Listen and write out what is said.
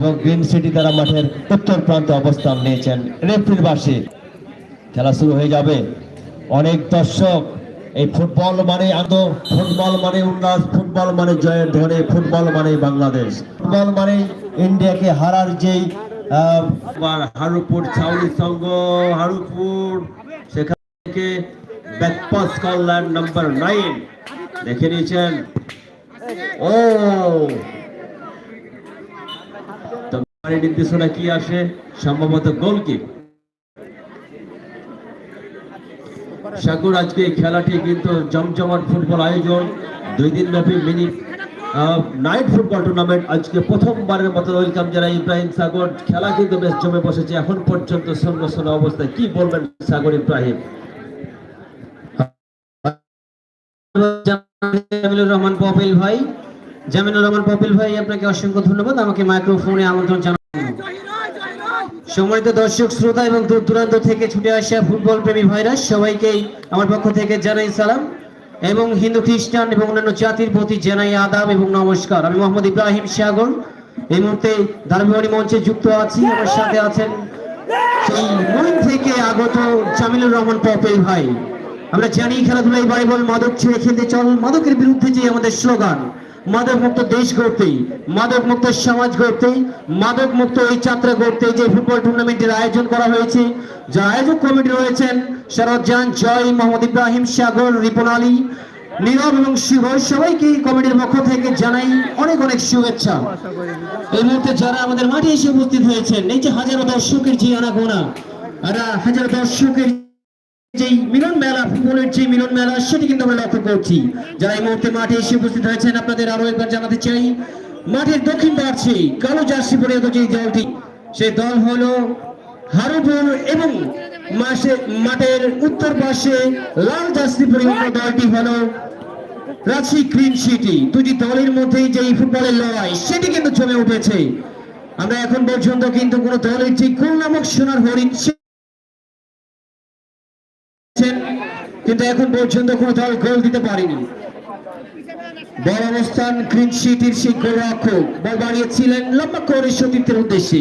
এবং green city তারা মাঠের উত্তর প্রান্তে অবস্থান নিয়েছেন রেফরির বাসে খেলা শুরু হয়ে যাবে। অনেক দর্শক, এই ফুটবল মানে আনন্দ, ফুটবল মানে উল্লাস, ফুটবল মানে জয়ের ধ্বনি, ফুটবল মানে বাংলাদেশ। ফুটবল মানে ইন্ডিয়াকে হারার যেই হারুপুর ছাউনি সংঘ, হারুপুর, সেখান থেকে ব্যাকপাস করলেন নাম্বার নাইন দেখে নিয়েছেন। ও! নির্দেশনা কি আসে? সম্ভবত সাকুর আজকে খেলাটি কিন্তু ফুটবল আয়োজন। দুই দিন ব্যাপী মিনি নাইট ফুটবল টুর্নামেন্ট আজকে প্রথমবারের মতো ওয়েলকাম ইব্রাহিম সাগর। খেলা কিন্তু বেশ জমে বসেছে। এখন পর্যন্ত শূন্য শূন্য অবস্থায় কি বলবেন সাগর ইব্রাহিম? রহমান পপিল ভাই। জামিলুর রহমান পপিল ভাই, আপনাকে অসংখ্য ধন্যবাদ। আমাকে মাইক্রোফোনে আমন্ত্রণ সম্মানিত দর্শক, শ্রোতা এবং দূর দূরান্ত থেকে ছুটে আসা ফুটবল প্রেমী ভাইরা, সবাইকেই আমার পক্ষ থেকে জানাই সালাম এবং হিন্দু, খ্রিস্টান এবং অন্যান্য জাতির প্রতি জানাই আদাব এবং নমস্কার। আমি মোহাম্মদ ইব্রাহিম সাগর, এই মুহূর্তে ধারাবাহিনী মঞ্চে যুক্ত আছি, আমার সাথে আছেন থেকে আগত জামিলুর রহমান পপেল ভাই। আমরা জানি খেলাধুলায় বাইবল মাদক ছেড়ে খেলতে চল, মাদকের বিরুদ্ধে যে আমাদের স্লোগান মাদক মুক্ত দেশ গড়তেই মাদক মুক্ত সমাজ গড়তেই মাদক মুক্ত এই যাত্রা গড়তে যে ফুটবল টুর্নামেন্টের আয়োজন করা হয়েছে, যার আয়োজক কমিটি রয়েছেন শরৎজান জয়, মোহাম্মদ ইব্রাহিম, সাগর, রিপন আলী, নীরব এবং শিব সবাইকে কমিটির পক্ষ থেকে জানাই অনেক অনেক শুভেচ্ছা। এই মুহূর্তে যারা আমাদের মাঠে এসে উপস্থিত হয়েছেন, এই যে হাজারো দর্শকের যে আনাগোনা, আর হাজারো দর্শকের মাঠের হারুপুর এবং মাঠের উত্তর পাশে লাল জার্সি পরিহিত দলটি হলো রাজশাহী গ্রিন সিটি। দুটি দলের মধ্যে যে ফুটবলের লড়াই, সেটি কিন্তু জমে উঠেছে। আমরা এখন পর্যন্ত কিন্তু কোন দলের যে গোল নামক সোনার হরিণ কিন্তু এখন পর্যন্ত কোন দল গোল দিতে পারেনি। বল অবস্থান গ্রিন সিটির সেই গোলরক্ষক বল বাড়িয়েছিলেন, লম্বা করে সতীর্থের উদ্দেশ্যে।